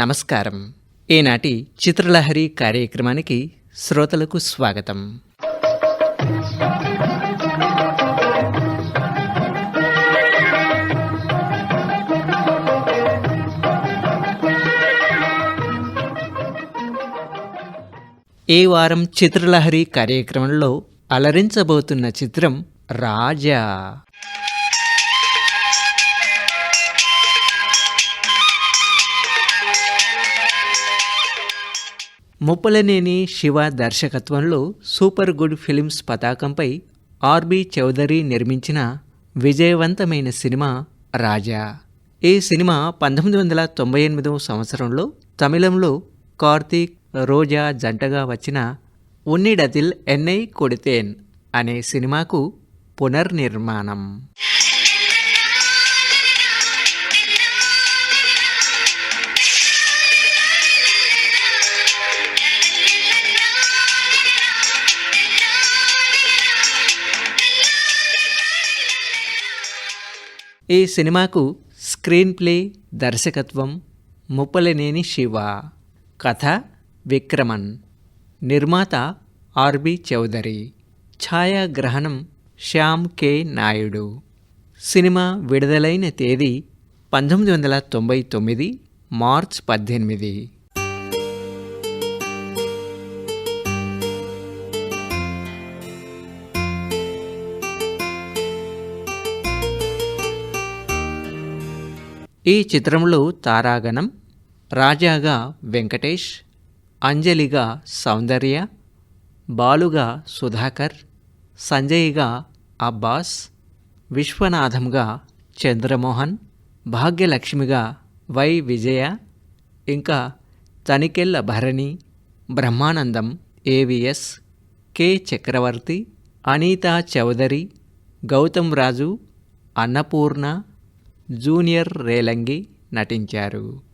నమస్కారం. ఈనాటి చిత్రలహరి కార్యక్రమానికి శ్రోతలకు స్వాగతం. ఈ వారం చిత్రలహరి కార్యక్రమంలో అలరించబోతున్న చిత్రం రాజా. ముప్పలనేని శివ దర్శకత్వంలో సూపర్ గుడ్ ఫిలిమ్స్ పతాకంపై ఆర్బి చౌదరి నిర్మించిన విజయవంతమైన సినిమా రాజా. ఈ సినిమా పంతొమ్మిది వందల తొంభై ఎనిమిదవ సంవత్సరంలో తమిళంలో కార్తీక్ రోజా జంటగా వచ్చిన ఉన్నిడతిల్ ఎన్నై కొడితేన్ అనే సినిమాకు పునర్నిర్మాణం. ఈ సినిమాకు స్క్రీన్ ప్లే దర్శకత్వం ముప్పలనేని శివ. కథ విక్రమన్. నిర్మాత ఆర్బి చౌదరి. ఛాయాగ్రహణం శ్యామ్ కె. నాయుడు. సినిమా విడుదలైన తేదీ పంతొమ్మిది వందల తొంభై తొమ్మిది మార్చ్ పద్దెనిమిది. ఈ చిత్రంలో తారాగణం రాజాగా వెంకటేష్ అంజలిగా సౌందర్య బాలుగా సుధాకర్ సంజయ్గా అబ్బాస్ విశ్వనాథంగా చంద్రమోహన్ భాగ్యలక్ష్మిగా వై విజయ ఇంకా Tanikella Bharani Brahmanandam AVS K Chakravarthy Anitha Chowdary Gautham Raju Annapurna junior Relangi నటించారు.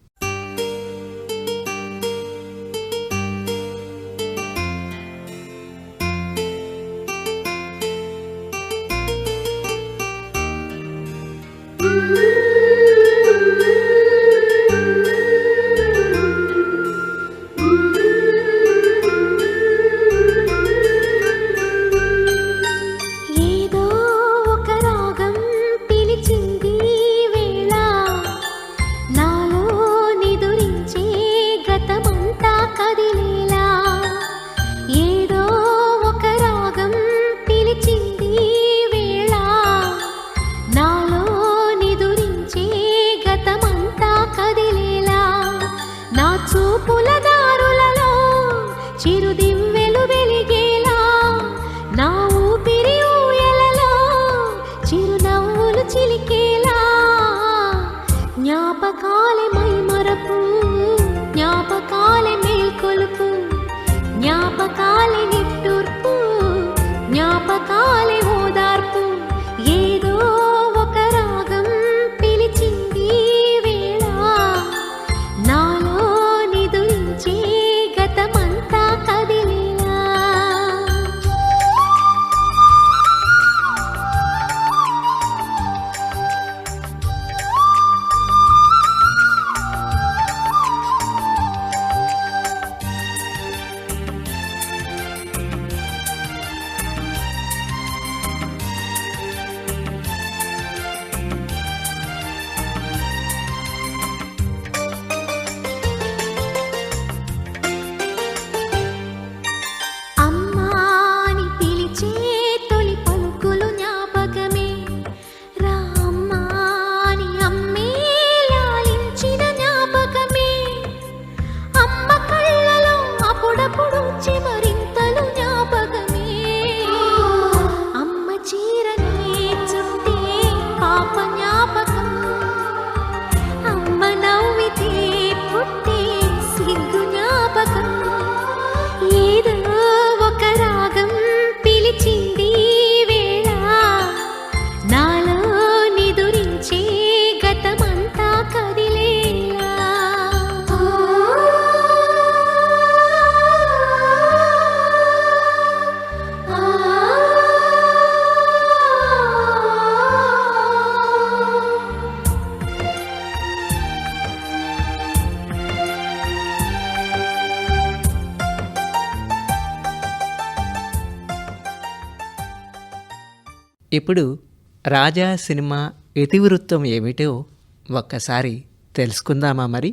ఇప్పుడు రాజా సినిమా ఇతివృత్తం ఏమిటో ఒక్కసారి తెలుసుకుందామా మరి?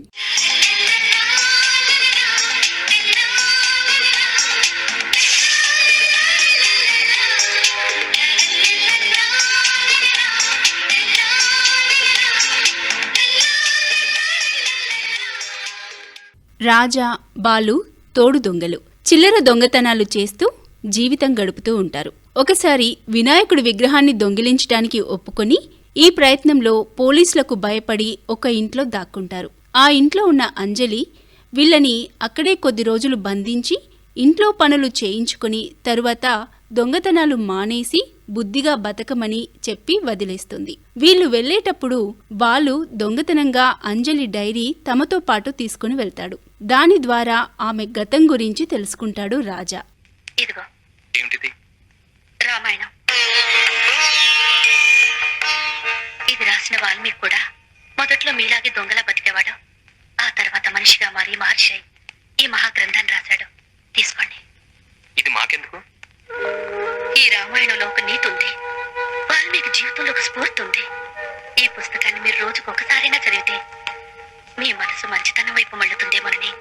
రాజా బాలు తోడు దొంగలు చిల్లర దొంగతనాలు చేస్తూ జీవితం గడుపుతూ ఉంటారు. ఒకసారి వినాయకుడి విగ్రహాన్ని దొంగిలించడానికి ఒప్పుకొని ఈ ప్రయత్నంలో పోలీసులకు భయపడి ఒక ఇంట్లో దాక్కుంటారు. ఆ ఇంట్లో ఉన్న అంజలి వీళ్ళని అక్కడే కొద్ది రోజులు బంధించి ఇంట్లో పనులు చేయించుకుని తరువాత దొంగతనాలు మానేసి బుద్ధిగా బతకమని చెప్పి వదిలేస్తుంది. వీళ్ళు వెళ్ళేటప్పుడు బాలు దొంగతనంగా అంజలి డైరీ తమతో పాటు తీసుకుని వెళ్తాడు. దాని ద్వారా ఆమె గతం గురించి తెలుసుకుంటాడు రాజా. ఇదిగో. ఏమిటిది రామాయణం. ఇది రాసిన వాల్మీకి కూడా మొదట్లో మీలాగే దొంగలా బతికేవాడు. ఆ తర్వాత మనిషిగా మారి మహర్షి అయి ఈ మహాగ్రంథాన్ని రాశాడు. తీసుకోండి. ఇది మాకెందుకు? ఈ రామాయణంలో ఒక నీతి ఉంది. వాల్మీకి జీవితంలో ఒక స్ఫూర్తి ఉంది. ఈ పుస్తకాన్ని మీరు రోజుకు ఒకసారైనా చదివితే మీ మనసు మంచితనం వైపు మళ్ళుతుందేమోనని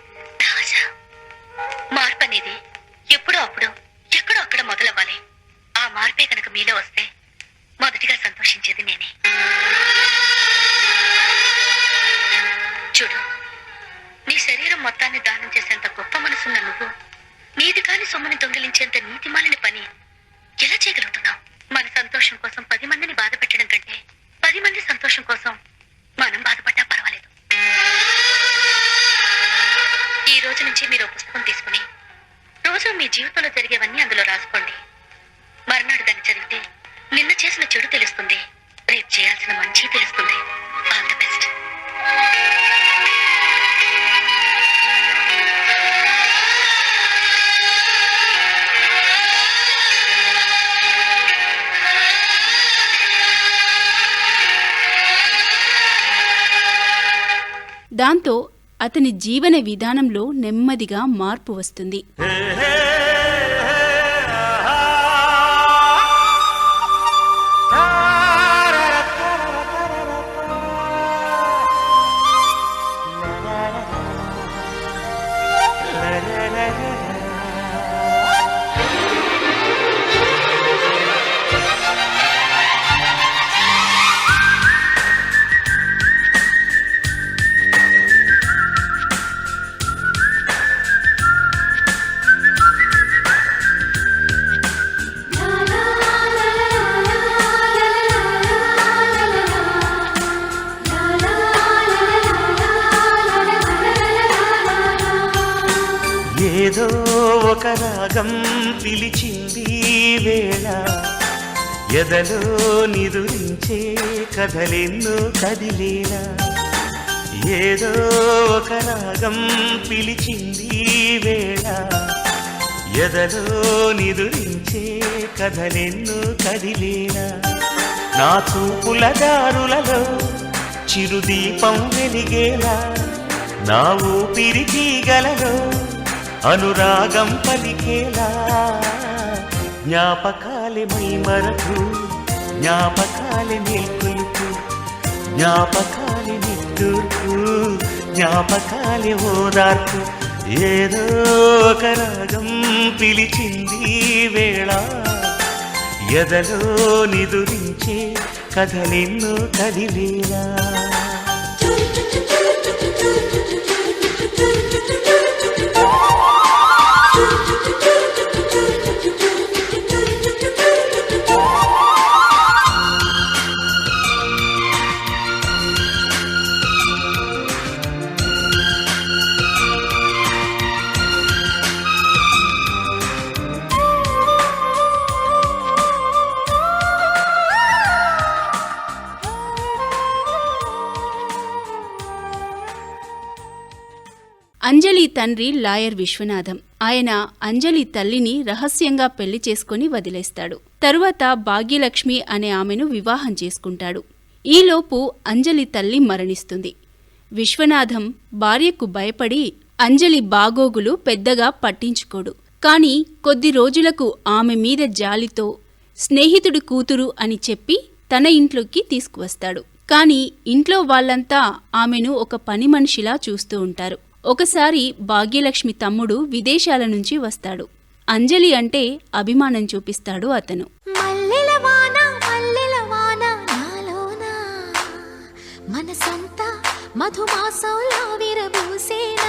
దాంతో అతని జీవన విధానంలో నెమ్మదిగా మార్పు వస్తుంది. రాగం పిలిచింది వేళ. ఎదలో నిదురించే కథలెన్నో కదిలేలా. ఏదో ఒక రాగం పిలిచింది వేళ. ఎదలో నిదురించే కథలెన్నో కదిలేలా. నా చూపుల దారులలో చిరుదీపం వెలిగేలా. నా ఊపిరి తీగలలో అనురాగం పలికేలా. జ్ఞాపకాలే మై మరకు జ్ఞాపకాలే మేల్కొలుపు జ్ఞాపకాలే నిట్టూర్పు జ్ఞాపకాలే ఓదార్పు ఏదో ఒక రాగం పిలిచింది వేళ ఎదలో నిదురించే కథలెన్నో కదిలేలా తండ్రి లాయర్ విశ్వనాథం. ఆయన అంజలి తల్లిని రహస్యంగా పెళ్ళి చేసుకుని వదిలేస్తాడు. తరువాత భాగ్యలక్ష్మి అనే ఆమెను వివాహం చేసుకుంటాడు. ఈలోపు అంజలి తల్లి మరణిస్తుంది. విశ్వనాథం భార్యకు భయపడి అంజలి బాగోగులు పెద్దగా పట్టించుకోడు. కాని కొద్ది రోజులకు ఆమె మీద జాలితో స్నేహితుడి కూతురు అని చెప్పి తన ఇంట్లోకి తీసుకువస్తాడు. కాని ఇంట్లో వాళ్ళంతా ఆమెను ఒక పని మనిషిలా చూస్తూ ఉంటారు. ఒకసారి భాగ్యలక్ష్మి తమ్ముడు విదేశాల నుంచి వస్తాడు. అంజలి అంటే అభిమానం చూపిస్తాడు అతను. మల్లెల వాన మల్లెల మనసంతా మధుమాసంలా విరబూసేనా?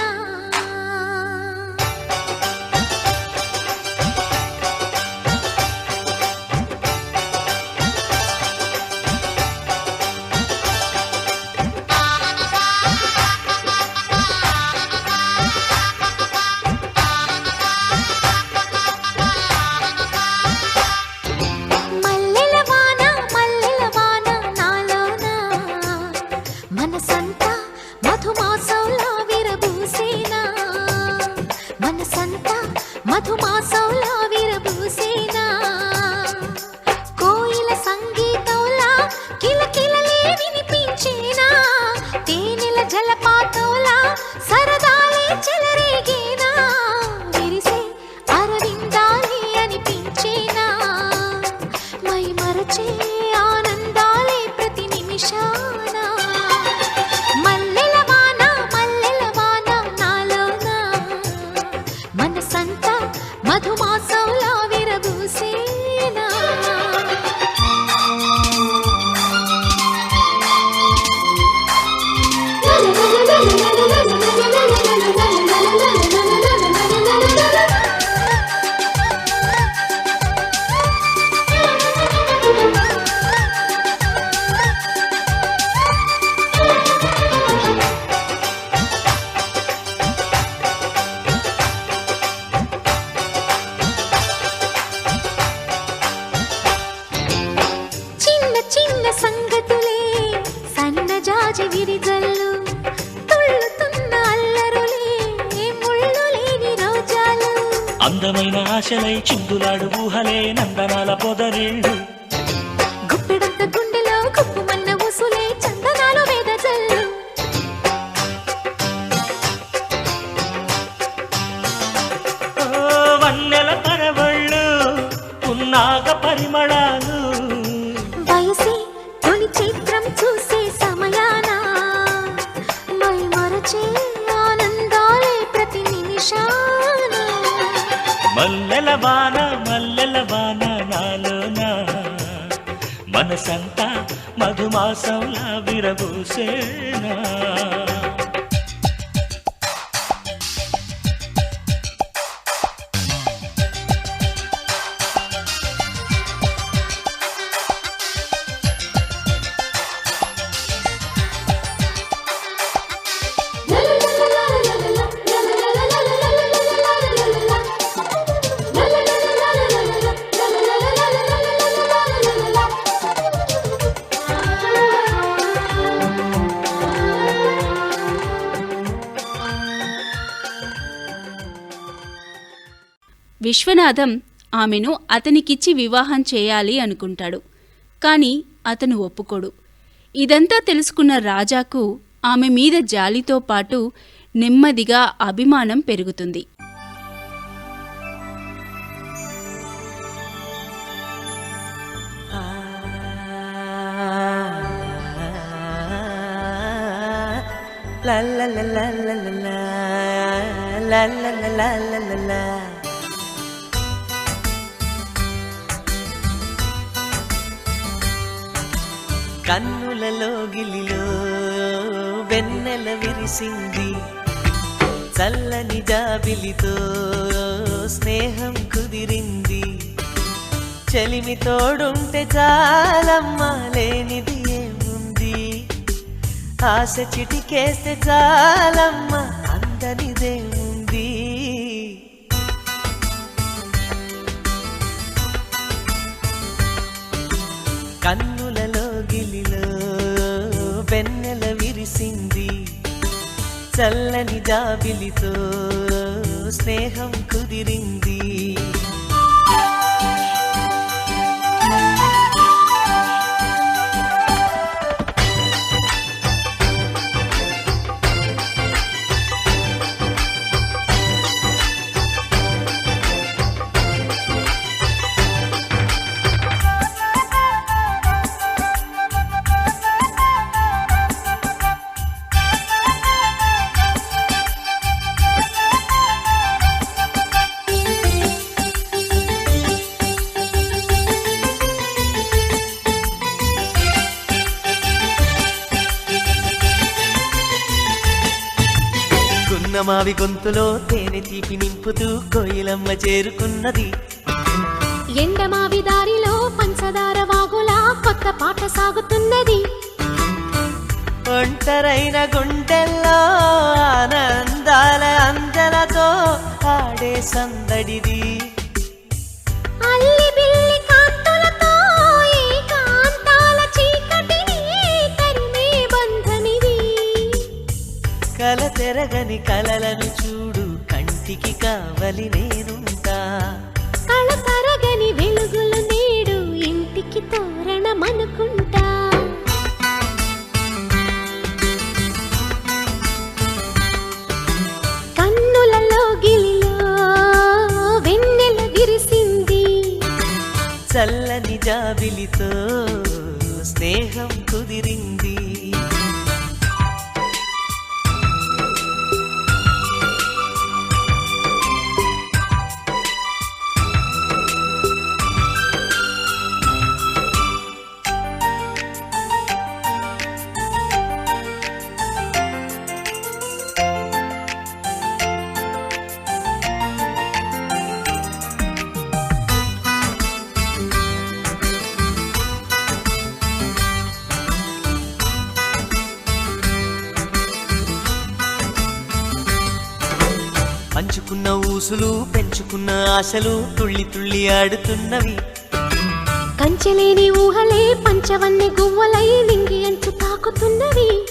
మల్లెల వాన మల్లెల వాన నాలోన. మనసంతా మధుమాసంలా విరబూసేనా. విశ్వనాథం ఆమెను అతనికిచ్చి వివాహం చేయాలి అనుకుంటాడు కాని అతను ఒప్పుకోడు ఇదంతా తెలుసుకున్న రాజాకు ఆమె మీద జాలితో పాటు నెమ్మదిగా అభిమానం పెరుగుతుంది La la la la la la la la la la la la కన్నులలో గిలిలో వెన్నెల విరిసింది. చల్లని జాబిలితో స్నేహం కుదిరింది. చెలిమి తోడుంటే చాలమ్మా లేనిది ఏముంది? ఆశ చిటికేస్తే చాలమ్మా అందనిదేముంది? కన్ను పగిలిలో వెన్నెల విరిసింది. చల్లని జాబిలితో స్నేహం కుదిరింది. ఎండమావి గొంతులో తేనె తీపి నింపుతూ కోయిలమ్మ చేరుకున్నది. ఎండమావి దారిలో పంచదార వాగులా కొత్త పాట సాగుతున్నది. ఒంటరైన గుండెల్లో ఆనందాల అందలతో ఆడే సందడిది. కల తెరగని కలలను చూడు కంటికి కావలి నేనుంటా. కళ తరగని వెలుగులు నేడు ఇంటికి తోరణమనుకుంటా. కన్నులలో గిలిలో వెన్నెల విరిసింది. చల్లని జాబిలితో స్నేహం కుదిరింది. ఊసులు పెంచుకున్న ఆశలు తుళ్ళి తుళ్ళి ఆడుతున్నవి. కంచెలేని ఊహలే పంచవన్నె గువ్వలై నింగి అంచు తాకుతున్నవి.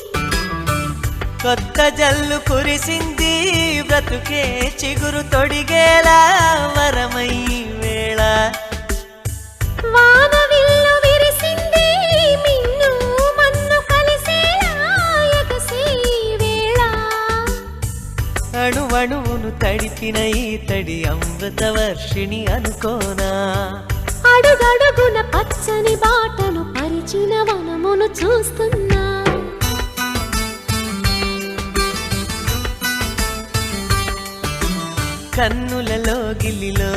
కొత్త జల్లు కురిసింది బ్రతుకే చిగురు తొడిగేలా వరమై వేళ. వాన తడిపిన ఈ తడి అమృత వర్షిణి అనుకోనా? అడుగడుగున పచ్చని బాటను పరిచిన వనమును చూస్తున్నా. కన్నులలో గిల్లిలో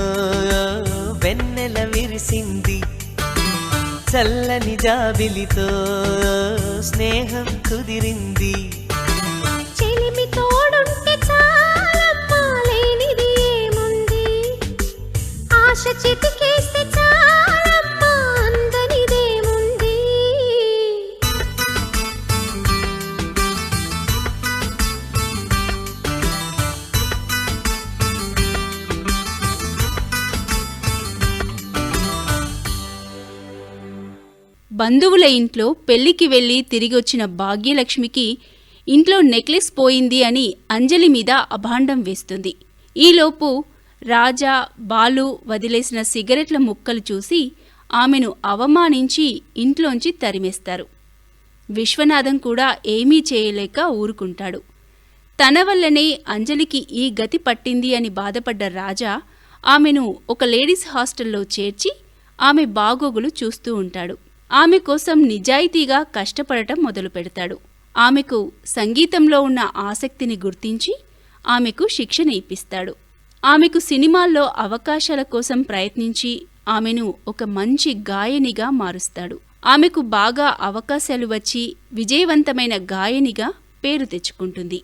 వెన్నెల విరిసింది. చల్లని జాబిలితో స్నేహం కుదిరింది. బంధువుల ఇంట్లో పెళ్ళికి వెళ్ళి తిరిగొచ్చిన భాగ్యలక్ష్మికి ఇంట్లో నెక్లెస్ పోయింది అని అంజలి మీద అభాండం వేస్తుంది. ఈలోపు రాజా బాలు వదిలేసిన సిగరెట్ల ముక్కలు చూసి ఆమెను అవమానించి ఇంట్లోంచి తరిమేస్తారు. విశ్వనాథం కూడా ఏమీ చేయలేక ఊరుకుంటాడు. తన వల్లనే అంజలికి ఈ గతి పట్టింది అని బాధపడ్డ రాజా ఆమెను ఒక లేడీస్ హాస్టల్లో చేర్చి ఆమె బాగోగులు చూస్తూ ఉంటాడు. ఆమె కోసం నిజాయితీగా కష్టపడటం మొదలు పెడతాడు. ఆమెకు సంగీతంలో ఉన్న ఆసక్తిని గుర్తించి ఆమెకు శిక్షణ ఇప్పిస్తాడు. ఆమెకు సినిమాల్లో అవకాశాల కోసం ప్రయత్నించి ఆమెను ఒక మంచి గాయనిగా మారుస్తాడు. ఆమెకు బాగా అవకాశాలు వచ్చి విజయవంతమైన గాయనిగా పేరు తెచ్చుకుంటుంది.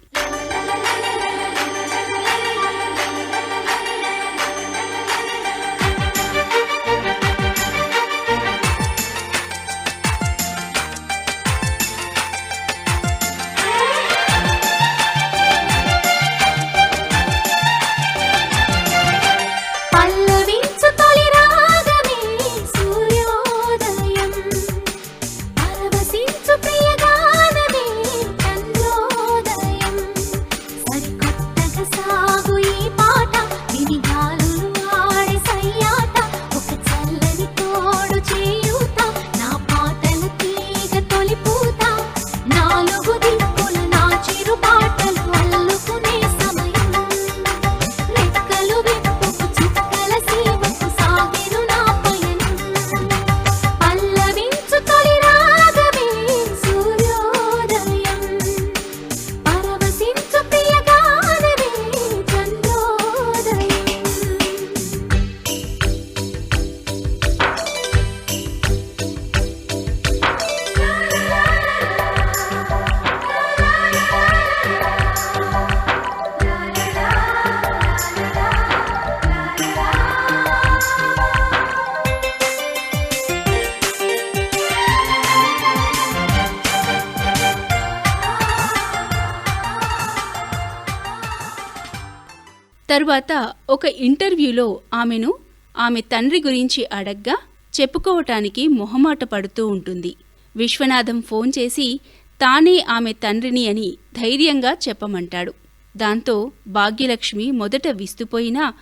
తరువాత ఒక ఇంటర్వ్యూలో ఆమెను ఆమె తండ్రి గురించి అడగ్గా చెప్పుకోవటానికి మొహమాట పడుతూ ఉంటుంది. విశ్వనాథం ఫోన్ చేసి తానే ఆమె తండ్రిని అని ధైర్యంగా చెప్పమంటాడు. దాంతో భాగ్యలక్ష్మి మొదట విస్తుపోయినా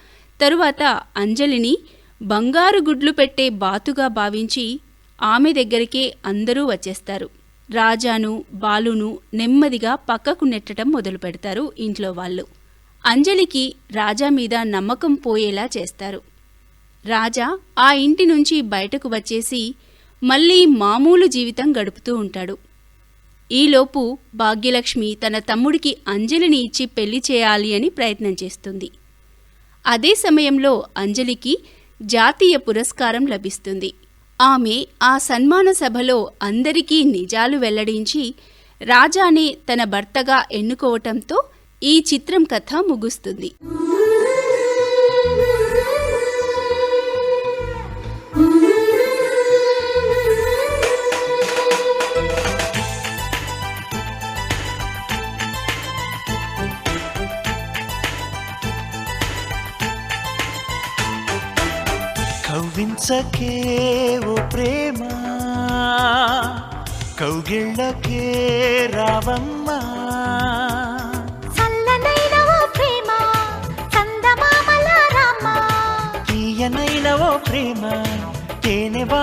తరువాత అంజలిని బంగారు గుడ్లు పెట్టే బాతుగా భావించి ఆమె దగ్గరికే అందరూ వచ్చేస్తారు. రాజాను బాలును నెమ్మదిగా పక్కకు నెట్టడం మొదలు పెడతారు ఇంట్లో వాళ్ళు. అంజలికి రాజా మీద నమ్మకం పోయేలా చేస్తారు. రాజా ఆ ఇంటి నుంచి బయటకు వచ్చేసి మళ్ళీ మామూలు జీవితం గడుపుతూ ఉంటాడు. ఈలోపు భాగ్యలక్ష్మి తన తమ్ముడికి అంజలిని ఇచ్చి పెళ్ళి చేయాలి అని ప్రయత్నం చేస్తుంది. అదే సమయంలో అంజలికి జాతీయ పురస్కారం లభిస్తుంది. ఆమె ఆ సన్మాన సభలో అందరికీ నిజాలు వెల్లడించి రాజానే తన భర్తగా ఎన్నుకోవటంతో ఈ చిత్రం కథ ముగుస్తుంది. కవ్వించకే ఓ ప్రేమ కౌగిళ్ళకే రావమ్మా.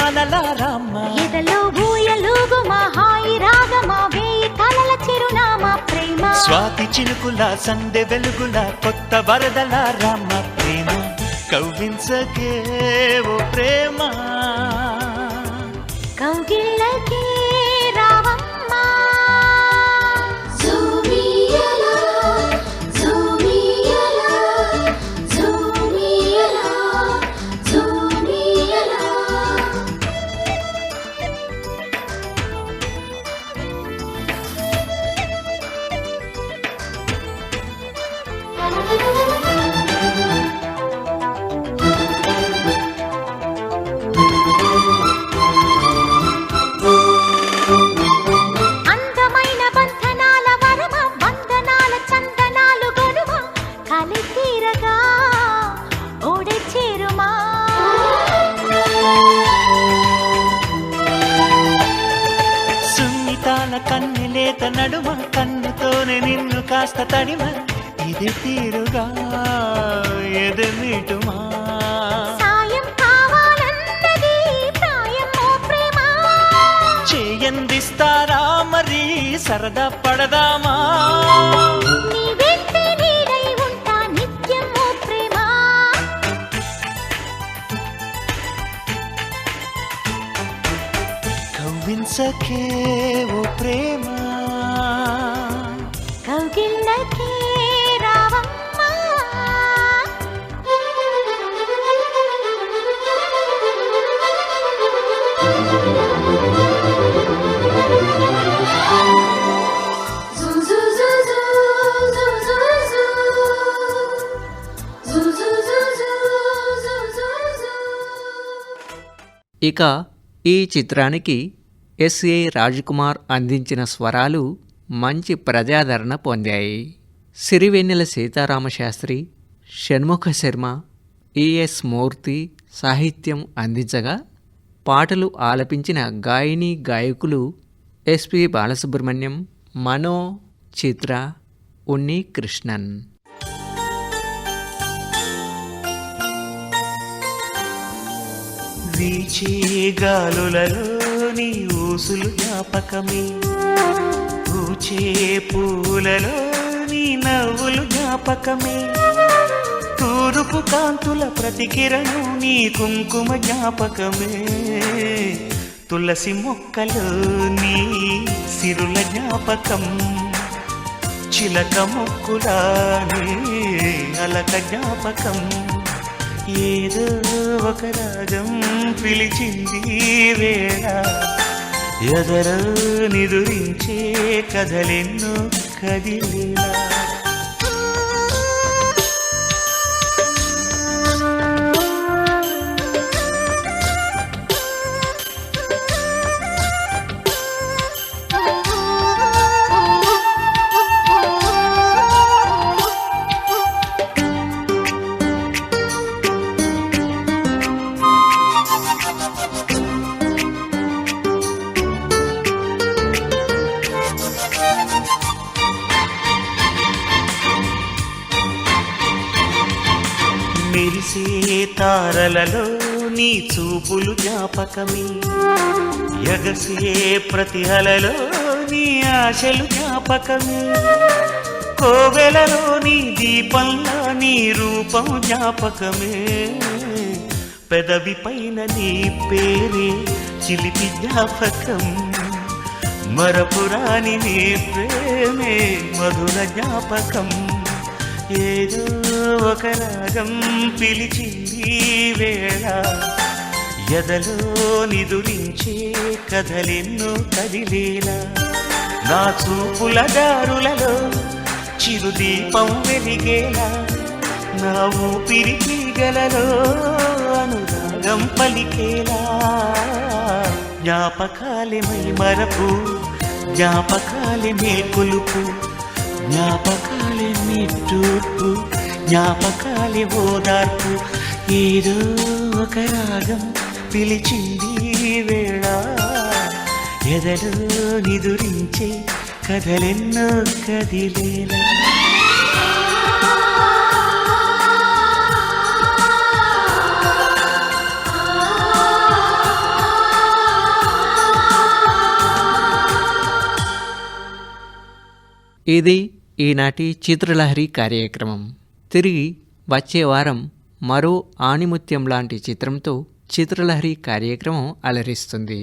తేనె వానల రామ్మ ఎదలో ఊయలుగు మా హాయి రాగమా వేయి కలల చిరునామా ప్రేమ. స్వాతి చినుకుల సందె వెలుగుల కొత్త వరదల రామ ప్రేమ. కవ్వించకే ఓ ప్రేమ. కౌగిళ్ళకే ఎదమిటుమా చేయందిస్తారా మరి? సరదా పడదామా? కవ్వించకే ఓ ప్రేమ. ఇక ఈ చిత్రానికి ఎస్ఏ రాజ్కుమార్ అందించిన స్వరాలు మంచి ప్రజాదరణ పొందాయి. సిరివెన్నెల సీతారామశాస్త్రి షణ్ముఖ శర్మ ఈఎస్ మూర్తి సాహిత్యం అందించగా పాటలు ఆలపించిన గాయని గాయకులు ఎస్పి బాలసుబ్రహ్మణ్యం మనో చిత్ర ఉన్ని కృష్ణన్. వీచే గాలులలో నీ ఊసులు జ్ఞాపకమే. పూచే పూలలో నీ నవ్వులు జ్ఞాపకమే. తూరుపు కాంతుల ప్రతికిరణం నీ కుంకుమ జ్ఞాపకమే. తులసి మొక్కలు నీ సిరుల జ్ఞాపకం. చిలక మొక్కులానే అలక జ్ఞాపకం. ఏదో ఒక రాగం పిలిచింది వేళ. ఎదరో నిదురించే కదలెన్నో కదిలేలా. జ్ఞాపకమే ఎగసే ప్రతి అలలో నీ ఆశలు జ్ఞాపకమే. కోవెలలో నీ దీపంలో నీ రూపం జ్ఞాపకమే. పెదవి పైన నీ పేరే చిలిపి జ్ఞాపకం. మరపురాని నీ ప్రేమే మధుర జ్ఞాపకం. ఏదో ఒక రాగం పిలిచింది వేళ. ఎదలో నిదురించే కథలెన్నో కదిలేలా. నా చూపుల దారులలో చిరుదీపం వెలిగేలా. నా ఊపిరి తీగలలో అనురాగం పలికేలా. జ్ఞాపకాలే మై మరపు జ్ఞాపకాలే మేల్కొలుపు జ్ఞాపకాలే నిట్టూర్పు జ్ఞాపకాలే ఓదార్పు. ఏదో ఒక రాగం పిలిచింది వేళ. ఎదలో నిదురించే కథలెన్నో కదిలేలా ఇది ఈనాటి చిత్రలహరి కార్యక్రమం. తిరిగి వచ్చే వారం మరో ఆణిముత్యం లాంటి చిత్రంతో చిత్రలహరి కార్యక్రమం అలరిస్తుంది.